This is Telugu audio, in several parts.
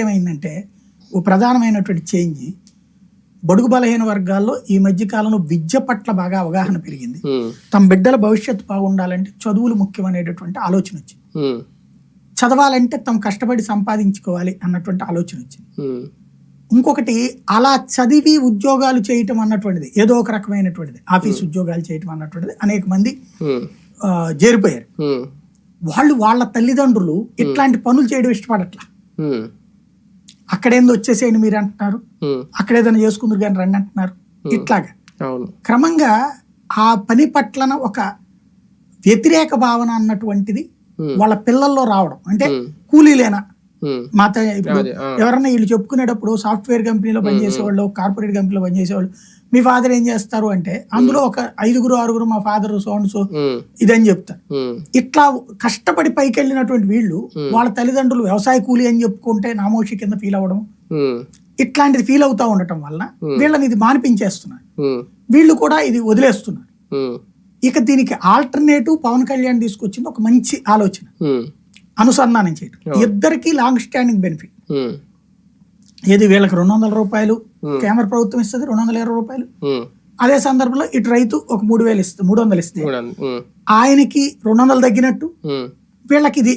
ఏమైందంటే ఓ ప్రధానమైనటువంటి చేంజ్ బడుగు బలహీన వర్గాల్లో ఈ మధ్య కాలంలో విద్య పట్ల బాగా అవగాహన పెరిగింది. తమ బిడ్డల భవిష్యత్తు బాగుండాలంటే చదువులు ముఖ్యమనేటటువంటి ఆలోచన వచ్చింది. చదవాలంటే తమ కష్టపడి సంపాదించుకోవాలి అన్నటువంటి ఆలోచన వచ్చింది. ఇంకొకటి అలా చదివి ఉద్యోగాలు చేయటం అన్నటువంటిది ఏదో ఒక రకమైనటువంటిది ఆఫీస్ ఉద్యోగాలు చేయటం అన్నటువంటిది అనేక మంది చేరిపోయారు. వాళ్ళు వాళ్ళ తల్లిదండ్రులు ఇట్లాంటి పనులు చేయడం ఇష్టపడట్లా. అక్కడేందో వచ్చేసేయండి మీరు అంటున్నారు. అక్కడ ఏదైనా చేసుకుందరు కానీ రండి అంటున్నారు. ఇట్లాగా. క్రమంగా ఆ పని పట్లన ఒక వ్యతిరేక భావన అన్నటువంటిది వాళ్ళ పిల్లల్లో రావడం. అంటే కూలీలేనా? ఉమ్, మా త- ఇప్పుడు. ఎవరన్నా వీళ్ళు చెప్పుకునేటప్పుడు సాఫ్ట్వేర్ కంపెనీలో పనిచేసేవాళ్ళు కార్పొరేట్ కంపెనీలో పనిచేసేవాళ్ళు మీ ఫాదర్ ఏం చేస్తారు అంటే అందులో ఒక ఐదుగురు ఆరుగురు మా ఫాదర్ సోన్స్ ఇదని చెప్తారు. ఇట్లా కష్టపడి పైకి వెళ్ళినటువంటి వీళ్ళు వాళ్ళ తల్లిదండ్రులు వ్యవసాయ కూలీ అని చెప్పుకుంటే నామోషి కింద ఫీల్ అవ్వడం ఇట్లాంటిది ఫీల్ అవుతా ఉండటం వల్ల వీళ్ళని ఇది మానిపించేస్తున్నారు. వీళ్ళు కూడా ఇది వదిలేస్తున్నారు. ఇక దీనికి ఆల్టర్నేటివ్ పవన్ కళ్యాణ్ తీసుకొచ్చింది ఒక మంచి ఆలోచన. అనుసంధానం చేయడం ఇద్దరికి లాంగ్ స్టాండింగ్ బెనిఫిట్ ఏది వీళ్ళకి రెండు వందల రూపాయలు కేంద్ర ప్రభుత్వం ఇస్తుంది రెండు వందల ఇరవై రూపాయలు. అదే సందర్భంలో ఇటు రైతు ఒక మూడు వేలు ఇస్తుంది మూడు వందలు ఇస్తే కూడా, ఉమ్, ఆయనకి రెండు వందలు తగ్గినట్టు వీళ్ళకి ఇది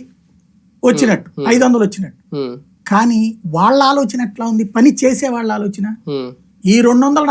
వచ్చినట్టు ఐదు వందలు వచ్చినట్టు. కానీ వాళ్ళ ఆలోచన ఎట్లా ఉంది? పని చేసే వాళ్ళ ఆలోచన? ఈ రెండు వందలు